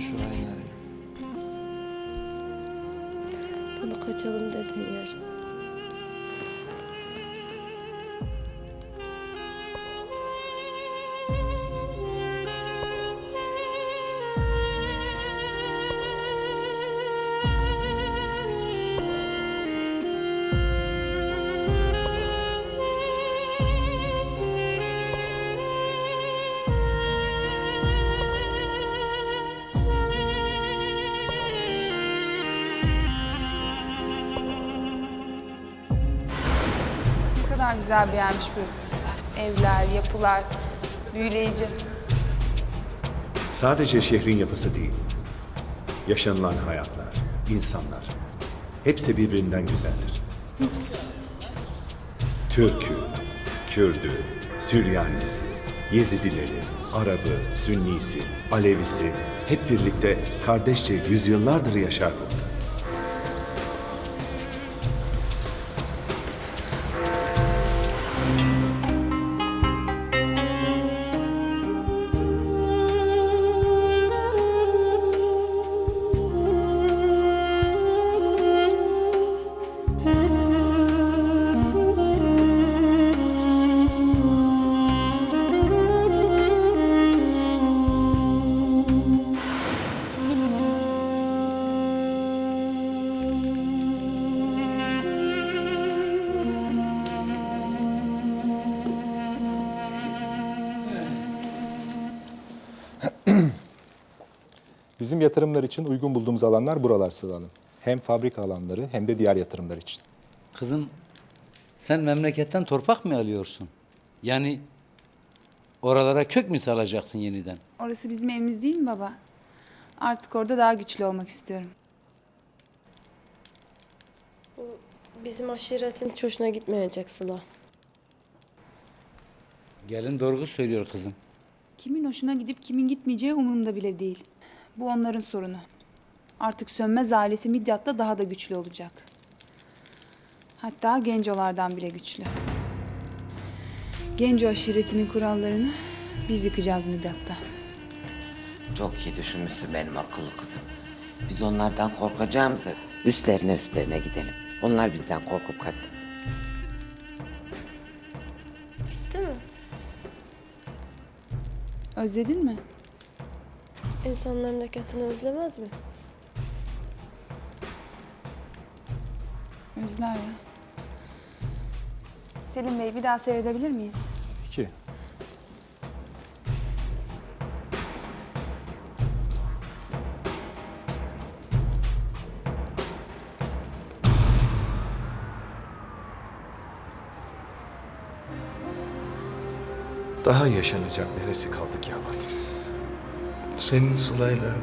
Şurayı Narin? Bana kaçalım dediğin yer. Kadar güzel bir yermiş burası. Evler, yapılar, büyüleyici. Sadece şehrin yapısı değil, yaşanılan hayatlar, insanlar, hepsi birbirinden güzeldir. Türk'ü, Kürd'ü, Süryanisi, Yezidileri, Arabı, Sünnisi, Alevisi hep birlikte kardeşçe yüzyıllardır yaşar burada. Bizim yatırımlar için uygun bulduğumuz alanlar buralar Sıla Hanım. Hem fabrika alanları hem de diğer yatırımlar için. Kızım sen memleketten torpak mı alıyorsun? Yani oralara kök mü salacaksın yeniden? Orası bizim evimiz değil mi baba? Artık orada daha güçlü olmak istiyorum. Bizim aşiretin hiç hoşuna gitmeyecek Sıla. Gelin doğru söylüyor kızım. Kimin hoşuna gidip kimin gitmeyeceği umurumda bile değil. Bu onların sorunu. Artık Sönmez ailesi Midyat'ta daha da güçlü olacak. Hatta Gencolardan bile güçlü. Genco aşiretinin kurallarını biz yıkacağız Midyat'ta. Çok iyi düşünmüşsün benim akıllı kızım. Biz onlardan korkacağımıza üstlerine üstlerine gidelim. Onlar bizden korkup kaçsın. Bitti mi? Özledin mi? İnsan memleketini özlemez mi? Özler ya. Selim Bey bir daha seyredebilir miyiz? İki. Daha yaşanacak neresi kaldı ki ama? Senin Sıla'yla,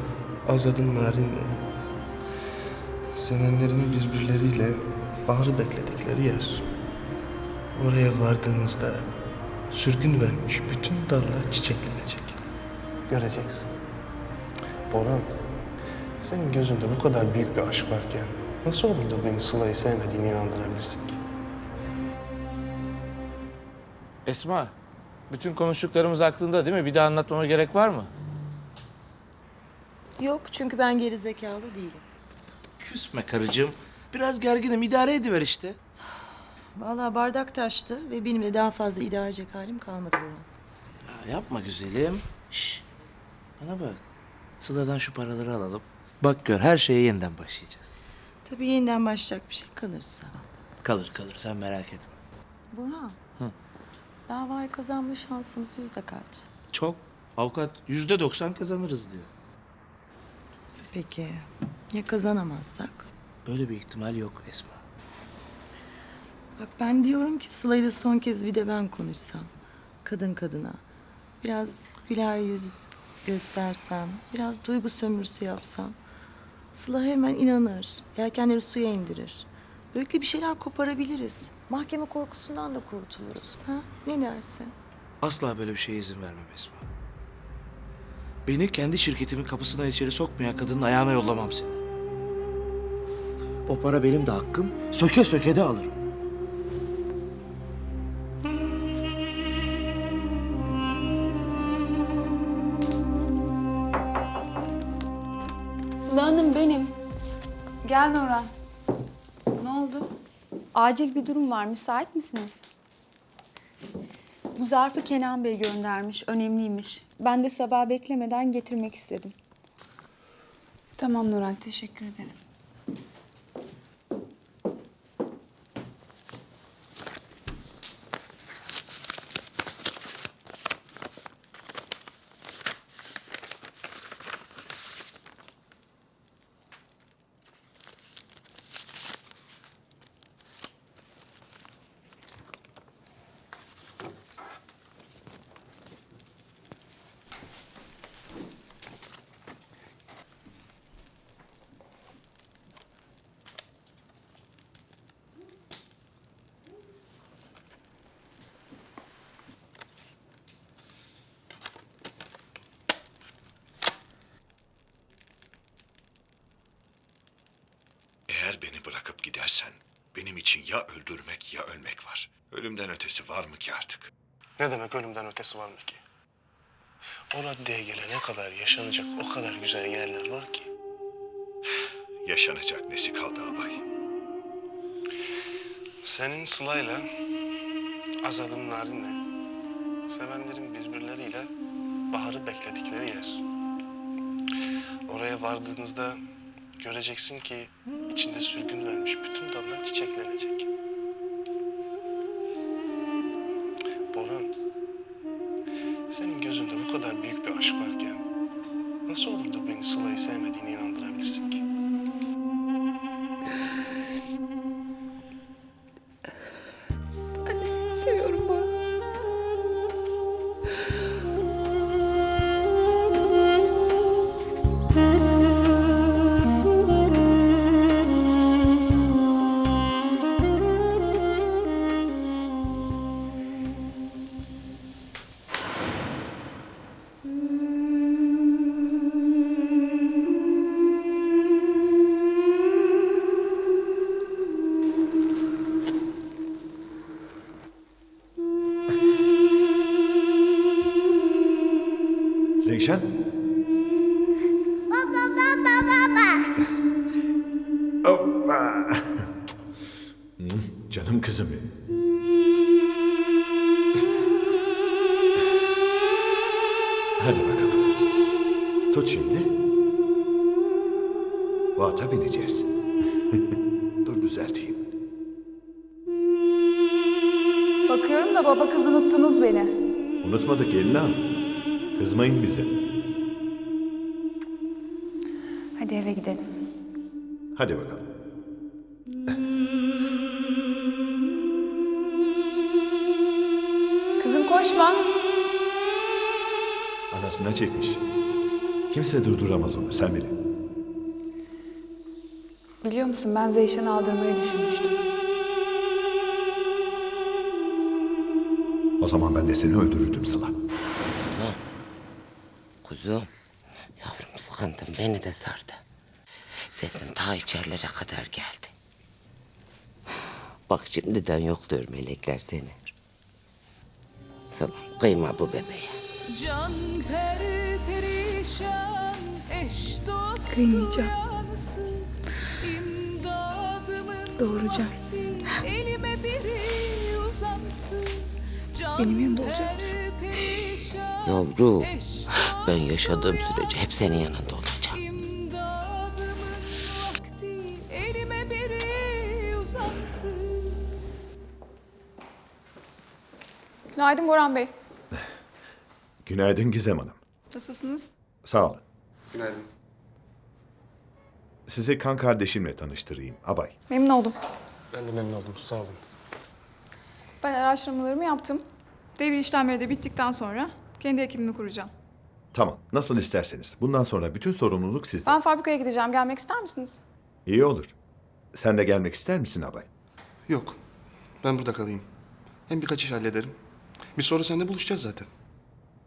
Azad'ın Narin'le, sevenlerin birbirleriyle baharı bekledikleri yer. Oraya vardığınızda sürgün vermiş bütün dallar çiçeklenecek. Göreceksin. Boran, senin gözünde bu kadar büyük bir aşk varken nasıl olur da beni Sıla'yı sevmediğini inandırabilirsin ki? Esma, bütün konuştuklarımız aklında değil mi? Bir daha anlatmama gerek var mı? Yok çünkü ben geri zekalı değilim. Küsme karıcığım. Biraz gerginim, idare ediver işte. Vallahi bardak taştı ve benim de daha fazla idare edecek halim kalmadı Burhan. Ya yapma güzelim. Şş, bana bak. Sıla'dan şu paraları alalım. Bak gör, her şeye yeniden başlayacağız. Tabii yeniden başlayacak bir şey kalırsa. Kalır kalır, sen merak etme. Burhan. Davayı kazanma şansımız yüzde kaç? Çok. Avukat yüzde doksan kazanırız diyor. Peki ya kazanamazsak? Böyle bir ihtimal yok Esma. Bak ben diyorum ki Sıla'yla son kez bir de ben konuşsam. Kadın kadına. Biraz güler yüz göstersem, biraz duygu sömürüsü yapsam. Sıla hemen inanır, yelkenleri suya indirir. Böylelikle bir şeyler koparabiliriz. Mahkeme korkusundan da kurtuluruz. Ha? Ne dersin? Asla böyle bir şeye izin vermem Esma. Beni kendi şirketimin kapısından içeri sokmayan kadının ayağına yollamam seni. O para benim de hakkım. Söke söke de alırım. Sıla benim. Gel Nurhan. Ne oldu? Acil bir durum var. Müsait misiniz? Bu zarfı Kenan Bey göndermiş. Önemliymiş. Ben de sabah beklemeden getirmek istedim. Tamam Nurhan teşekkür ederim. Gidersen benim için ya öldürmek ya ölmek var. Ölümden ötesi var mı ki artık? Ne demek ölümden ötesi var mı ki? O raddeye gelene kadar yaşanacak o kadar güzel yerler var ki. Yaşanacak nesi kaldı albay? Senin Sıla'yla, Azad'ın Narin'le, sevenlerin birbirleriyle baharı bekledikleri yer. Oraya vardığınızda göreceksin ki içinde sürgün vermiş bütün dallar çiçeklenecek. Boran, senin gözünde bu kadar büyük bir aşk varken nasıl olur da beni Sıla'yı sevmediğine inandırabilirsin ki? Zeyşan? Baba baba baba. Hoppa. Canım kızım benim. Hadi bakalım. Tut şimdi. Bu ata bineceğiz. Dur düzelteyim. Bakıyorum da baba kız unuttunuz beni. Unutmadık gelin ağam. Kızmayın bize. Hadi eve gidelim. Hadi bakalım. Kızım koşma. Anasına çekmiş. Kimse durduramaz onu, sen bile. Biliyor musun ben Zeyşan'ı aldırmayı düşünmüştüm. O zaman ben de seni öldürürdüm Sıla. Kuzum, yavrum sıkıntın beni de sardı. Sesin ta içerilere kadar geldi. Bak şimdiden yokluyor melekler seni. Sana kıyma bu bebeğe. Can peri perişan eş dost Kıymayacağım. Doğuracağım. Benim yanımda olacak mısın? Yavrum, ben yaşadığım sürece hep senin yanında olacağım. Günaydın Boran Bey. Günaydın Gizem Hanım. Nasılsınız? Sağ olun. Günaydın. Sizi kan kardeşimle tanıştırayım, Abay. Memnun oldum. Ben de memnun oldum. Sağ olun. Ben araştırmalarımı yaptım. Devir işlemleri de bittikten sonra kendi ekibimi kuracağım. Tamam, nasıl isterseniz. Bundan sonra bütün sorumluluk sizde. Ben fabrikaya gideceğim. Gelmek ister misiniz? İyi olur. Sen de gelmek ister misin Abay? Yok. Ben burada kalayım. Hem birkaç iş hallederim. Bir sonra seninle buluşacağız zaten.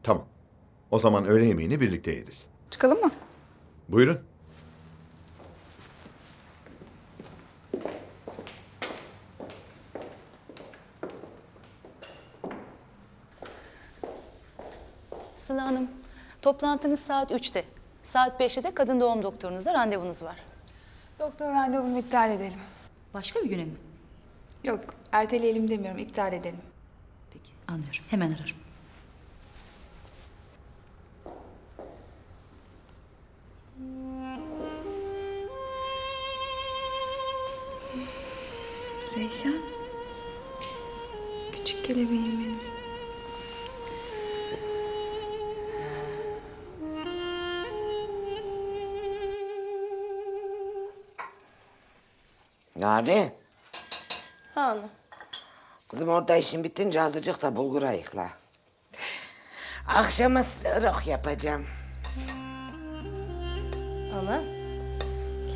Tamam. O zaman öğle yemeğini birlikte yeriz. Çıkalım mı? Buyurun. Sıla Hanım, toplantınız saat 3'te. Saat 5'te de kadın doğum doktorunuzla randevunuz var. Doktor randevumu iptal edelim. Başka bir güne mi? Yok, erteleyelim demiyorum, iptal edelim. Peki anlıyorum. Hemen ararım. Zeyşan. Küçük kelebeğim benim. Nari, Ha ana. kızım orada işin bitince azıcık da bulgur ayıkla. Akşama size ırok yapacağım. Ana.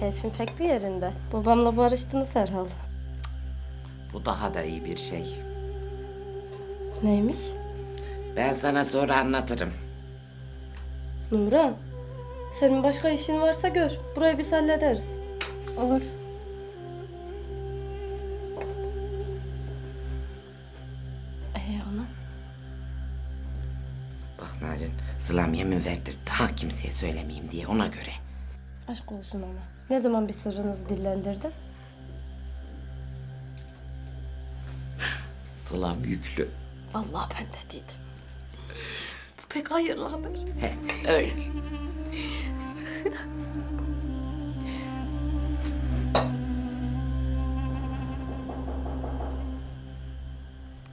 Keyfin pek bir yerinde. Babamla barıştınız herhalde. Bu daha da iyi bir şey. Neymiş? Ben sana sonra anlatırım. Nuran. Senin başka işin varsa gör. Burayı biz hallederiz. Olur. Sılam yemin verdir daha kimseye söylemeyeyim diye ona göre. Aşk olsun ana. Ne zaman bir sırrınızı dillendirdim? Sılam yüklü. Allah ben de dedim. Bu pek hayırlı haber. He, öyle.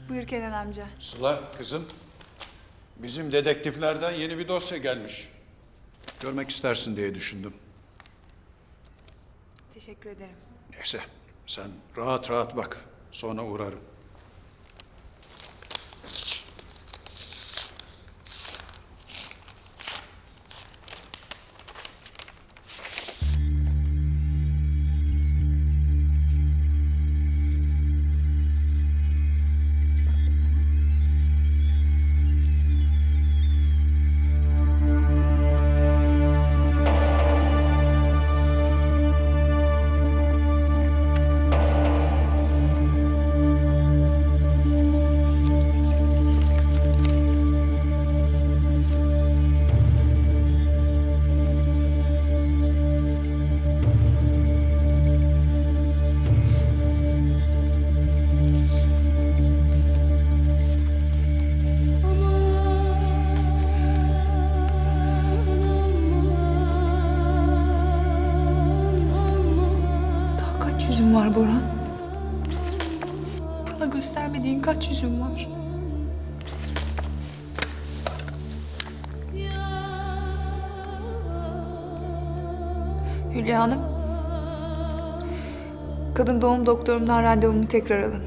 Buyur Kenan amca. Sıla kızım, bizim dedektiflerden yeni bir dosya gelmiş. Görmek istersin diye düşündüm. Teşekkür ederim. Neyse, sen rahat rahat bak. Sonra uğrarım. Var Boran? Bana göstermediğin kaç yüzüm var? Hülya Hanım. Kadın doğum doktorumdan randevumu tekrar alın.